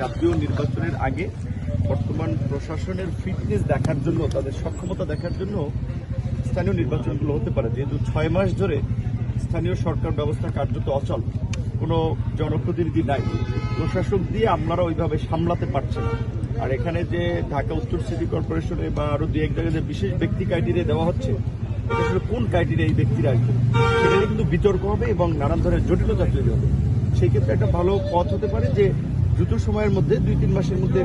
জাতীয় নির্বাচনের আগে বর্তমান প্রশাসনের ফিটনেস দেখার জন্য, তাদের সক্ষমতা দেখার জন্য স্থানীয় নির্বাচনগুলো হতে পারে। যেহেতু ছয় মাস ধরে স্থানীয় সরকার ব্যবস্থা কার্যত অচল, কোনো জনপ্রতিনিধি নাই। প্রশাসক দিয়ে আপনারা ওইভাবে সামলাতে পারছেন আর এখানে যে ঢাকা উত্তর সিটি কর্পোরেশনে বা আরও দু এক জায়গায় যে বিশেষ ব্যক্তি ক্রাইটেরিয়া দেওয়া হচ্ছে, এটা আসলে কোন ক্রাইটেরিয়া এই ব্যক্তিরা আসবে? সেটা কিন্তু বিতর্ক হবে এবং নানান ধরনের জটিলতা তৈরি হবে। সেই ক্ষেত্রে একটা ভালো পথ হতে পারে যে দ্রুত সময়ের মধ্যে, দুই তিন মাসের মধ্যে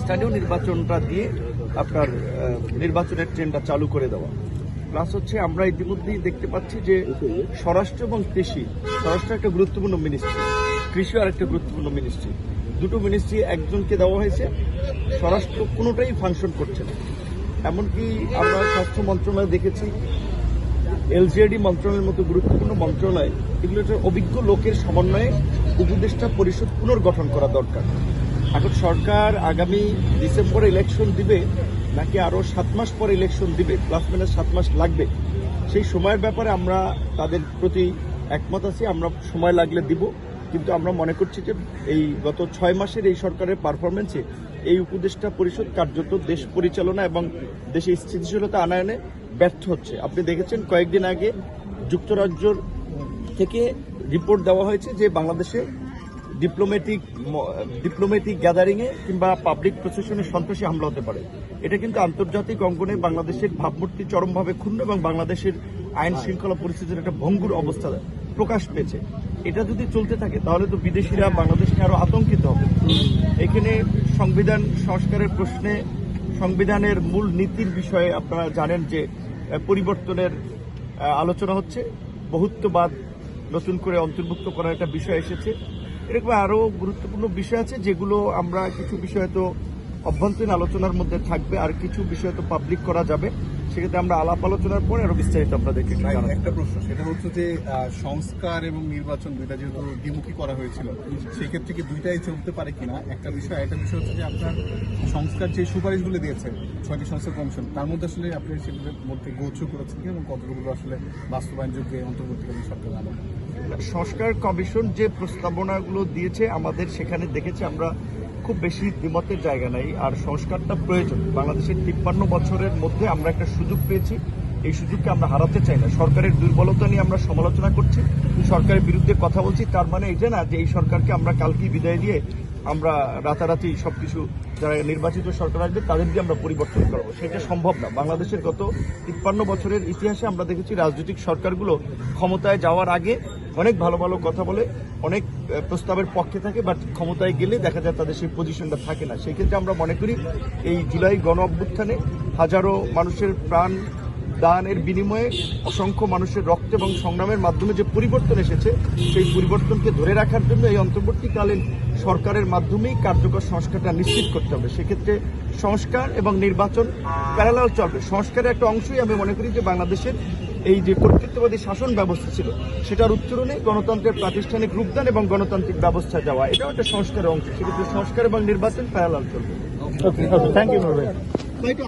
স্থানীয় নির্বাচনটা দিয়ে আপনার নির্বাচনের ট্রেনটা চালু করে দেওয়া। প্লাস হচ্ছে আমরা ইতিমধ্যেই দেখতে পাচ্ছি যে স্বরাষ্ট্র এবং কৃষি, স্বরাষ্ট্র একটা গুরুত্বপূর্ণ মিনিস্ট্রি কৃষি আর একটা গুরুত্বপূর্ণ মিনিস্ট্রি দুটো মিনিস্ট্রি একজনকে দেওয়া হয়েছে, স্বরাষ্ট্র কোনোটাই ফাংশন করছে না। এমনকি আমরা স্বাস্থ্য মন্ত্রণালয় দেখেছি এলজিআইডি মন্ত্রণালয়ের মতো গুরুত্বপূর্ণ মন্ত্রণালয়, এগুলো অভিজ্ঞ লোকের সমন্বয়ে উপদেষ্টা পরিষদ পুনর্গঠন করা দরকার। এখন সরকার আগামী ডিসেম্বরে ইলেকশন দিবে, নাকি আরও সাত মাস পরে ইলেকশন দিবে প্লাস মাইনাস সাত মাস লাগবে? সেই সময়ের ব্যাপারে আমরা তাদের প্রতি একমত আছি, আমরা সময় লাগলে দিব। কিন্তু আমরা মনে করছি যে এই গত ছয় মাসের এই সরকারের পারফরমেন্সে এই উপদেষ্টা পরিষদ কার্যত দেশ পরিচালনা এবং দেশে স্থিতিশীলতা আনায়নে ব্যর্থ হচ্ছে। আপনি দেখেছেন কয়েকদিন আগে যুক্তরাজ্যর থেকে রিপোর্ট দেওয়া হয়েছে যে বাংলাদেশে ডিপ্লোম্যাটিক ডিপ্লোম্যাটিক গ্যাদারিংয়ে কিংবা পাবলিক প্রসেশনে সন্ত্রাসী হামলা হতে পারে। এটা কিন্তু আন্তর্জাতিক অঙ্গনে বাংলাদেশের ভাবমূর্তি চরমভাবে ক্ষুণ্ণ এবং বাংলাদেশের আইন শৃঙ্খলা পরিস্থিতির একটা ভঙ্গুর অবস্থা প্রকাশ পেয়েছে। এটা যদি চলতে থাকে, তাহলে তো বিদেশিরা বাংলাদেশ নিয়ে আরও আতঙ্কিত হবে। এখানে সংবিধান সংস্কারের প্রশ্নে সংবিধানের মূল নীতির বিষয়ে আপনারা জানেন যে পরিবর্তনের আলোচনা হচ্ছে। বহুত্ববাদ নতুন করে অন্তর্ভুক্ত করার একটা বিষয় এসেছে। এরকম আরও গুরুত্বপূর্ণ বিষয় আছে যেগুলো আমরা কিছু বিষয় তো অভ্যন্তরীণ আলোচনার মধ্যে থাকবে, আর কিছু বিষয় তো পাবলিক করা যাবে। সেক্ষেত্রে আমরা আলাপ আলোচনার পরে আরও বিস্তারিত আপনাদেরকে ভাই, জানাব। একটা প্রশ্ন সেটা হচ্ছে যে সংস্কার এবং নির্বাচন দুইটা যেহেতু দ্বিমুখী করা হয়েছিল সেই ক্ষেত্রে কি দুইটাই চলতে পারে কিনা একটা বিষয় একটা বিষয় হচ্ছে যে আপনার সংস্কার যে সুপারিশগুলো দিয়েছে ছয়টি সংস্কার কমিশন তার মধ্যে আসলে আপনি সেগুলোর মধ্যে গোছ করেছেন এবং কতগুলো আসলে বাস্তবায়নযোগ্য অন্তর্বর্তীকালীন সরকার সংস্কার কমিশন যে প্রস্তাবনাগুলো দিয়েছে আমাদের সেখানে দেখেছি আমরা খুব বেশি দ্বিমতের জায়গা নাই, আর সংস্কারটা প্রয়োজন। বাংলাদেশের তিপ্পান্ন বছরের মধ্যে আমরা একটা সুযোগ পেয়েছি। এই সুযোগকে আমরা হারাতে চাই না। সরকারের দুর্বলতা নিয়ে আমরা সমালোচনা করছি, সরকারের বিরুদ্ধে কথা বলছি। তার মানে এটা না, যে এই সরকারকে আমরা কালকেই বিদায় দিয়ে আমরা রাতারাতি সবকিছু যারা নির্বাচিত সরকার আসবে, তাদেরকে আমরা পরিবর্তন করব। সেটা সম্ভব না। বাংলাদেশের গত তিপ্পান্ন বছরের ইতিহাসে আমরা দেখেছি রাজনৈতিক সরকারগুলো ক্ষমতায় যাওয়ার আগে অনেক ভালো ভালো কথা বলে, অনেক প্রস্তাবের পক্ষে থাকে, বাট ক্ষমতায় গেলে দেখা যায় তাদের সেই পজিশনটা থাকে না। সেই ক্ষেত্রে আমরা মনে করি, এই জুলাই গণ অভ্যুত্থানে হাজারো মানুষের প্রাণ দানের বিনিময়ে অসংখ্য মানুষের রক্ত এবং সংগ্রামের মাধ্যমে যে পরিবর্তন এসেছে সেই পরিবর্তনকে ধরে রাখার জন্য এই অন্তর্বর্তীকালীন সরকারের মাধ্যমেই কার্যকর সংস্কারটা নিশ্চিত করতে হবে। সেক্ষেত্রে সংস্কার এবং নির্বাচন প্যারালাল চলবে। সংস্কারের একটা অংশই আমি মনে করি যে বাংলাদেশের এই যে কর্তৃত্ববাদী শাসন ব্যবস্থা ছিল সেটার উত্তরণে গণতন্ত্রের প্রাতিষ্ঠানিক রূপদান এবং গণতান্ত্রিক ব্যবস্থা যাওয়া এটাও একটা সংস্কারের অংশ। সেক্ষেত্রে সংস্কার এবং নির্বাচন প্যারালাল চলবে। Thank you